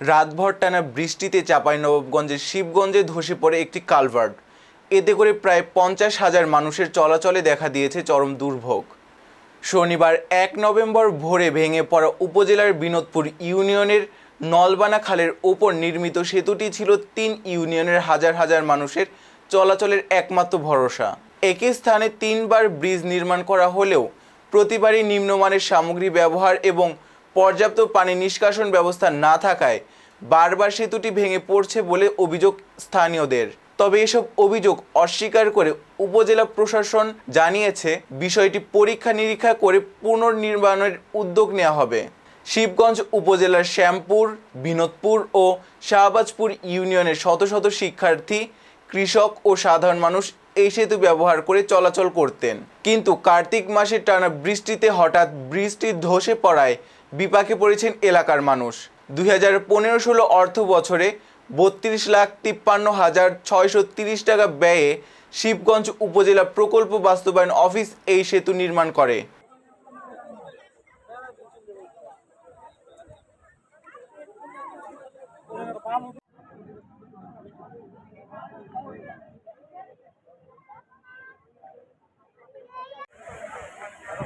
রাতভর টানা বৃষ্টিতে চাঁপাইনবাবগঞ্জের শিবগঞ্জে ধসে পড়ে একটি কালভার্ট। এতে করে প্রায় পঞ্চাশ হাজার মানুষের চলাচলে দেখা দিয়েছে চরম দুর্ভোগ। শনিবার এক নভেম্বর ভোরে ভেঙে পড়া উপজেলার বিনোদপুর ইউনিয়নের নলবানা খালের ওপর নির্মিত সেতুটি ছিল তিন ইউনিয়নের হাজার হাজার মানুষের চলাচলের একমাত্র ভরসা। একই স্থানে তিনবার ব্রিজ নির্মাণ করা হলেও প্রতিবারই নিম্নমানের সামগ্রী ব্যবহার এবং পর্যাপ্ত পানি নিষ্কাশন ব্যবস্থা না থাকায় বারবার সেতুটি ভেঙে পড়ছে বলে অভিযোগ স্থানীয়দের। তবে এসব অভিযোগ অস্বীকার করে উপজেলা প্রশাসন জানিয়েছে, বিষয়টি পরীক্ষা নিরীক্ষা করে পুনর্নির্মাণের উদ্যোগ নেওয়া হবে। শিবগঞ্জ উপজেলার শ্যামপুর, বিনোদপুর ও শাহবাজপুর ইউনিয়নের শত শত শিক্ষার্থী কৃষক ও সাধারণ মানুষ এই সেতু ব্যবহার করে চলাচল করতেন। কিন্তু কার্তিক মাসের টানা বৃষ্টিতে হঠাৎ বৃষ্টি ধসে পড়ায় বিপাকে পড়েছেন এলাকার মানুষ। দুই হাজার পনেরো ষোলো অর্থ বছরে বত্রিশ লাখ তিপ্পান্ন হাজার ছয়শো তিরিশ টাকা ব্যয়ে শিবগঞ্জ উপজেলা প্রকল্প বাস্তবায়ন অফিস এই সেতু নির্মাণ করে।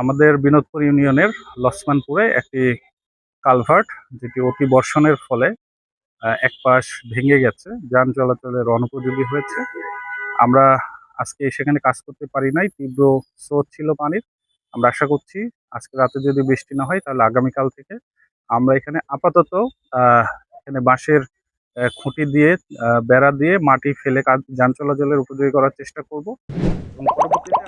আমাদের বিনোদপুর ইউনিয়নের লক্ষ্মণপুরে একটি কালভার্ট, যেটি অতি বর্ষণের ফলে এক পাশ ভেঙে গেছে, যান চলাচলের অনুপযোগী হয়েছে। আমরা আজকে সেখানে কাজ করতে পারি নাই, তীব্র স্রোত ছিল পানির। আমরা আশা করছি আজকে রাতে যদি বৃষ্টি না হয়, তাহলে আগামীকাল থেকে আমরা এখানে আপাতত এখানে বাঁশের খুঁটি দিয়ে বেড়া দিয়ে মাটি ফেলে যান চলাচলের উপযোগী করার চেষ্টা করব। এবং পরবর্তীতে